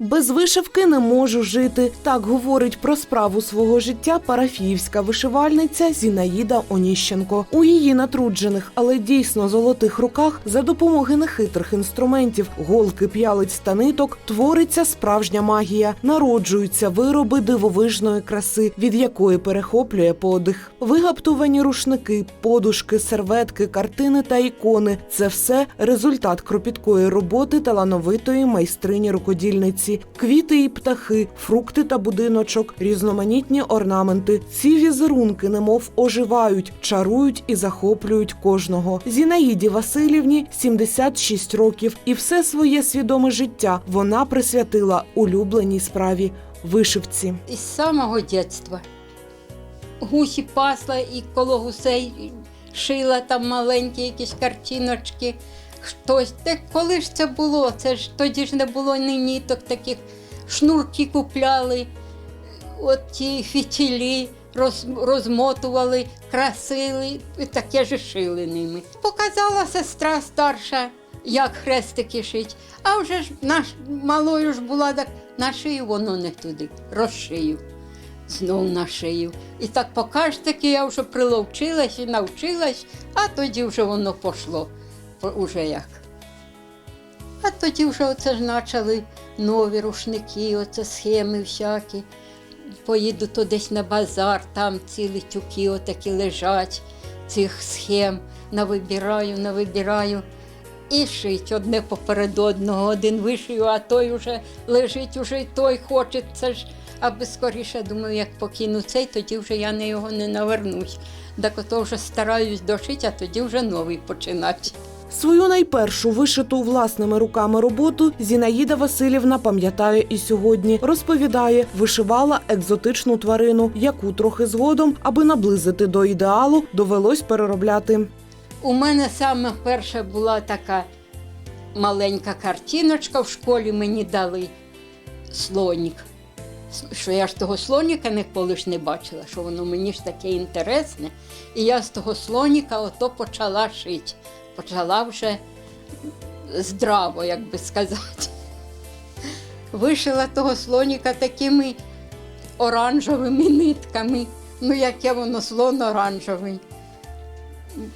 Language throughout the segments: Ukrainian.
Без вишивки не можу жити. Так говорить про справу свого життя парафіївська вишивальниця Зінаїда Оніщенко. У її натруджених, але дійсно золотих руках за допомоги нехитрих інструментів, голки, п'ялиць та ниток твориться справжня магія. Народжуються вироби дивовижної краси, від якої перехоплює подих. Вигаптувані рушники, подушки, серветки, картини та ікони це все результат кропіткої роботи талановитої майстрині рукодільниці. Квіти і птахи, фрукти та будиночок, різноманітні орнаменти. Ці візерунки немов оживають, чарують і захоплюють кожного. Зінаїді Васильівні 76 років, і все своє свідоме життя вона присвятила улюбленій справі вишивці. Із самого дитинства. Гусі пасла і коло гусей шила там маленькі якісь картиночки. Хтось. Те, коли ж це було? Це ж тоді ж не було ні ніток таких. Шнурки купляли, от ті фітілі роз, розмотували, красили, і таке ж шили ними. Показала сестра старша, як хрестики шить. А вже ж наш малою ж була, так на шию воно не туди, розшию. Знов на шию. І так поки таки я вже приловчилась і навчилась, а тоді вже воно пішло. Уже як. А тоді вже оце ж почали нові рушники, оце схеми всякі. Поїду то десь на базар, там цілі тюки отакі лежать цих схем. Навибираю, навибираю. І шить одне поперед одного, один вишию, а той уже лежить, уже й той хоче. Це ж, аби скоріше думаю, як покину цей, тоді вже я на його не навернусь. Так ото вже стараюсь дошити, а тоді вже новий починати. Свою найпершу вишиту власними руками роботу Зінаїда Васильівна пам'ятає і сьогодні. Розповідає, вишивала екзотичну тварину, яку трохи згодом, аби наблизити до ідеалу, довелось переробляти. У мене саме перша була така маленька картиночка в школі мені дали слонік. Що я ж того слоніка ніколи ж не бачила, що воно мені ж таке інтересне. І я з того слоніка ото почала шити. Почала вже здраво, як би сказати. Вишила того слоніка такими оранжевими нитками. Ну, яке воно слон оранжевий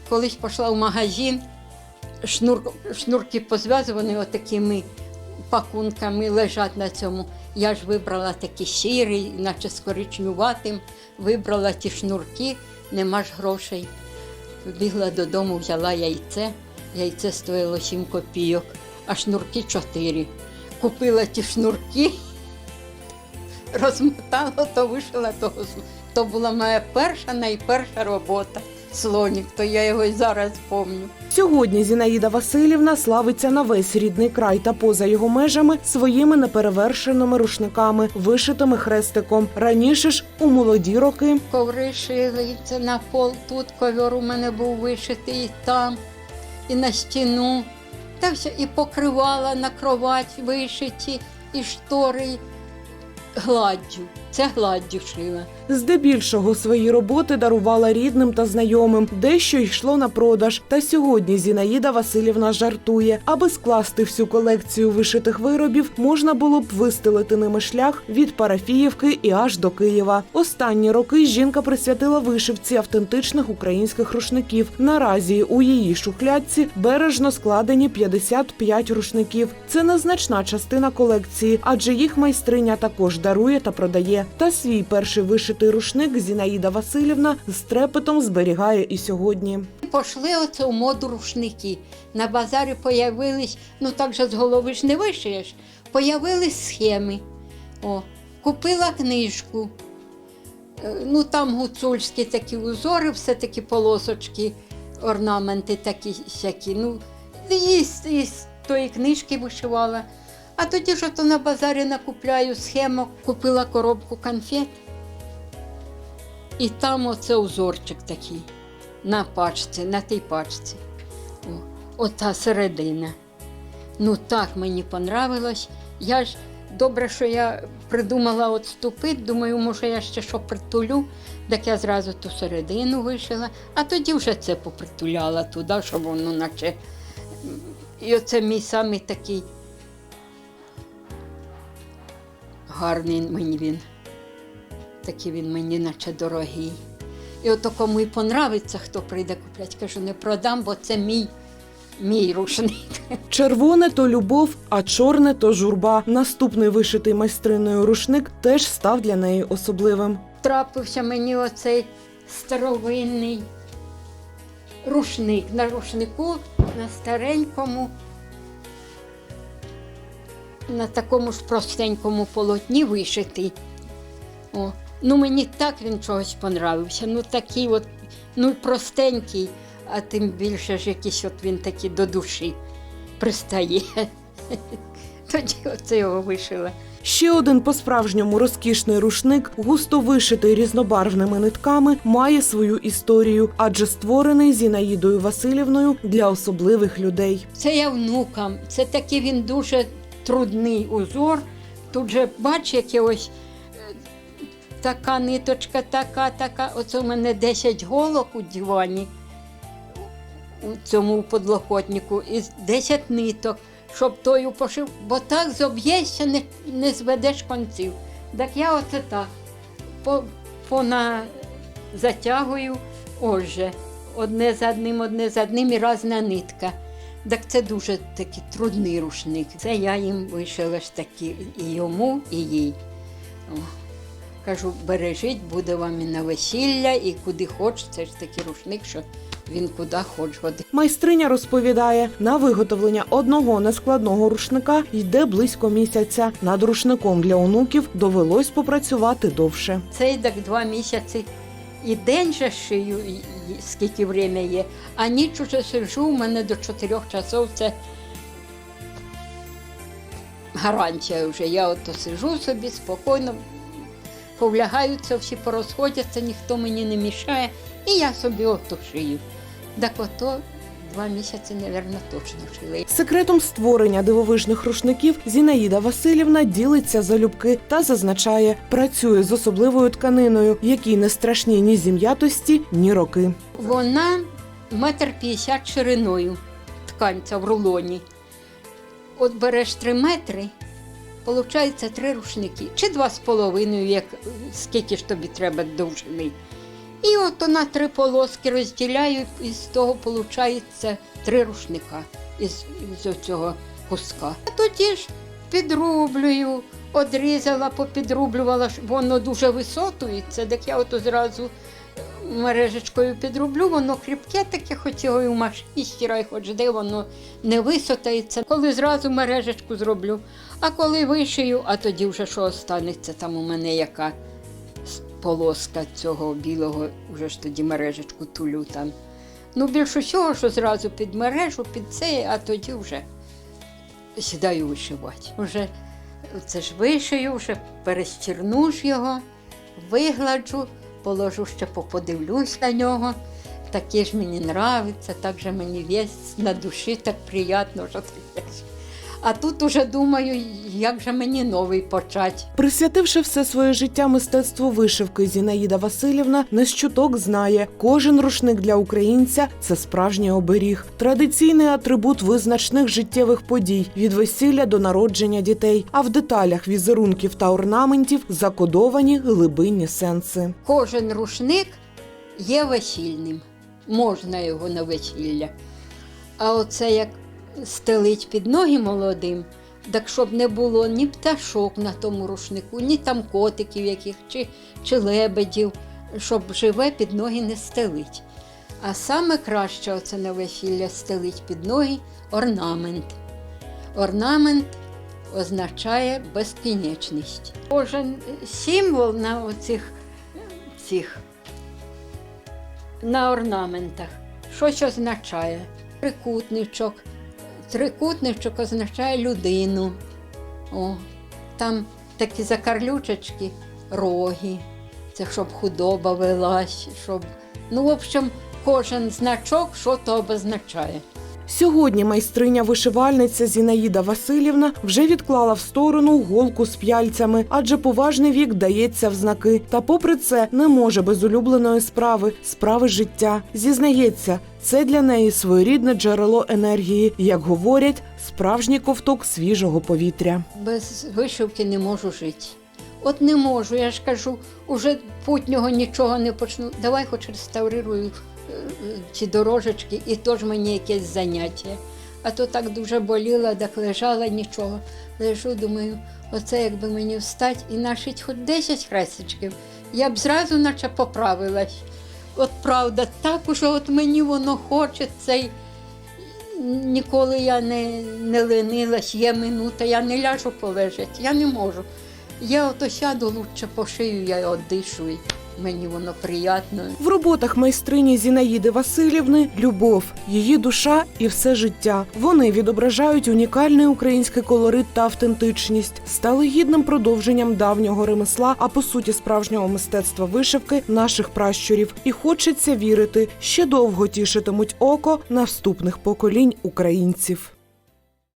колись пішла в магазин, шнур, шнурки позв'язані отакими пакунками лежать на цьому. Я ж вибрала такі сірі, наче з коричнюватим, вибрала ті шнурки, нема ж грошей. Бігла додому, взяла яйце, яйце стоїло 7 копійок, а шнурки 4. Купила ті шнурки, розмотала, то вишила того. То була моя перша, найперша робота. Слонік, то я його й зараз пам'ятаю. Сьогодні Зінаїда Васильівна славиться на весь рідний край та поза його межами своїми неперевершеними рушниками, вишитими хрестиком. Раніше ж у молоді роки Коври шили, це на пол, тут ковер у мене був вишитий і там, і на стіну. Та все, і покривала на кровать вишиті, і штори гладдю. Це гладдю. Здебільшого свої роботи дарувала рідним та знайомим, дещо йшло на продаж. Та сьогодні Зінаїда Васильівна жартує, аби скласти всю колекцію вишитих виробів, можна було б вистелити ними шлях від Парафіївки і аж до Києва. Останні роки жінка присвятила вишивці автентичних українських рушників. Наразі у її шухлядці бережно складені 55 рушників. Це незначна частина колекції, адже їх майстриня також дарує та продає. Та свій перший вишитий рушник Зінаїда Васильівна з трепетом зберігає і сьогодні. Пошли оце у моду рушники. На базарі появились, ну так же з голови ж не вишиєш, появились схеми. О, купила книжку. Е, Ну там гуцульські такі узори, все такі полосочки, орнаменти такі всякі. Ну, і з, і з тої книжки вишивала. А тоді ж то на базарі накупляю схемок, купила коробку конфет. І там оце узорчик такий на пачці, на тій пачці. О, ота середина. Ну так мені понравилось. Я ж добре, що я придумала отступити, думаю, може я ще що притулю. Так я зразу ту середину вишила, а тоді вже це попритуляла туди, щоб воно наче. І оце мій самий такий гарний мені він. Такий він мені наче дорогий. І ото кому і понравиться, хто прийде куплять, кажу, не продам, бо це мій, мій рушник. Червоне то любов, а чорне то журба. Наступний вишитий майстриною рушник теж став для неї особливим. Трапився мені оцей старовинний рушник. На рушнику, на старенькому, на такому ж простенькому полотні вишитий. О, ну мені так він чогось понравився. Ну такий от, ну простенький, а тим більше ж якийсь от він такий до душі пристає. Тоді оце його вишила. Ще один по-справжньому розкішний рушник, густо вишитий різнобарвними нитками, має свою історію, адже створений Зінаїдою Васильівною для особливих людей. Це я внукам. Це такий він дуже трудний узор. Тут же бач, яке ось е, така ниточка, така, така. Оце у мене 10 голок у дивані, у цьому подлокотнику, і 10 ниток, щоб тою пошив, бо так зоб'єшся, не, не зведеш конців. Так я оце так по, пона затягую, отже, одне за одним, одне за одним і разна нитка. Так це дуже такий трудний рушник. Це я їм вишила ж таки і йому, і їй. Кажу, бережіть, буде вам і на весілля, і куди хоч. Це ж такий рушник, що він куди хоч годить. Майстриня розповідає, на виготовлення одного нескладного рушника йде близько місяця. Над рушником для онуків довелось попрацювати довше. Цей так два місяці. І день же шию, і- скільки время є, а ніч уже сижу, у мене до чотирьох часов це гарантія вже. Я ото сижу собі спокійно, повлягаються, всі порозходяться, ніхто мені не мішає, і я собі ото шию. Так ото два місяці, мабуть, точно шила. Секретом створення дивовижних рушників Зінаїда Васильівна ділиться залюбки та зазначає, працює з особливою тканиною, якій не страшні ні зім'ятості, ні роки. Вона метр п'ятдесят шириною, ткань ця в рулоні. От береш три метри, виходить три рушники, чи два з половиною, як скільки ж тобі треба довжини. І от на три полоски розділяю, і з того виходить три рушника із, із цього куска. А тоді ж підрублюю, одрізала, попідрублювала, воно дуже висотується, так я ото зразу мережечкою підроблю, воно кріпке таке, хоч його і в машині стирай, хоч де воно не висотається. Коли зразу мережечку зроблю, а коли вишию, а тоді вже що останеться там у мене яка полоска цього білого, вже ж тоді мережечку тулю там. Ну, більш усього, що зразу під мережу, під це, а тоді вже сідаю вишивати. Вже це ж вишию, вже перестірну ж його, вигладжу, положу ще поподивлюсь на нього. Таке ж мені нравиться, так же мені весь на душі так приємно, що таке. А тут уже думаю, як же мені новий почати. Присвятивши все своє життя мистецтву вишивки, Зінаїда Васильівна не з чуток знає, кожен рушник для українця це справжній оберіг, традиційний атрибут визначних життєвих подій від весілля до народження дітей. А в деталях візерунків та орнаментів закодовані глибинні сенси. Кожен рушник є весільним, можна його на весілля. А оце як стелить під ноги молодим, так щоб не було ні пташок на тому рушнику, ні там котиків яких, чи, чи лебедів, щоб живе під ноги не стелить. А саме краще оце на весілля стелить під ноги орнамент. Орнамент означає безкінечність. Кожен символ на оцих цих на орнаментах щось означає. Трикутничок. Трикутничок означає людину. О, там такі закарлючечки, роги. Це щоб худоба велась, щоб. Ну, в общем, кожен значок що то обозначає. Сьогодні майстриня вишивальниця Зінаїда Васильівна вже відклала в сторону голку з п'яльцями, адже поважний вік дається в знаки. Та, попри це, не може без улюбленої справи справи життя. Зізнається, це для неї своєрідне джерело енергії, як говорять, справжній ковток свіжого повітря. Без вишивки не можу жити. От не можу, я ж кажу, уже путнього нічого не почну. Давай хоч реставрирую е, ці дорожечки, і то ж мені якесь заняття. А то так дуже боліла, так лежала нічого. Лежу, думаю, оце якби мені встати і нашить хоч 10 хрестичків, я б зразу наче поправилась. От правда, так уже от мені воно хочеться. І ніколи я не, не ленилась, є минута, я не ляжу полежати, я не можу. Я ото сяду лучше по шию, я одишу, і мені воно приємно. В роботах майстрині Зінаїди Васильівни любов, її душа і все життя. Вони відображають унікальний український колорит та автентичність, стали гідним продовженням давнього ремесла, а по суті справжнього мистецтва вишивки наших пращурів. І хочеться вірити, ще довго тішитимуть око наступних поколінь українців.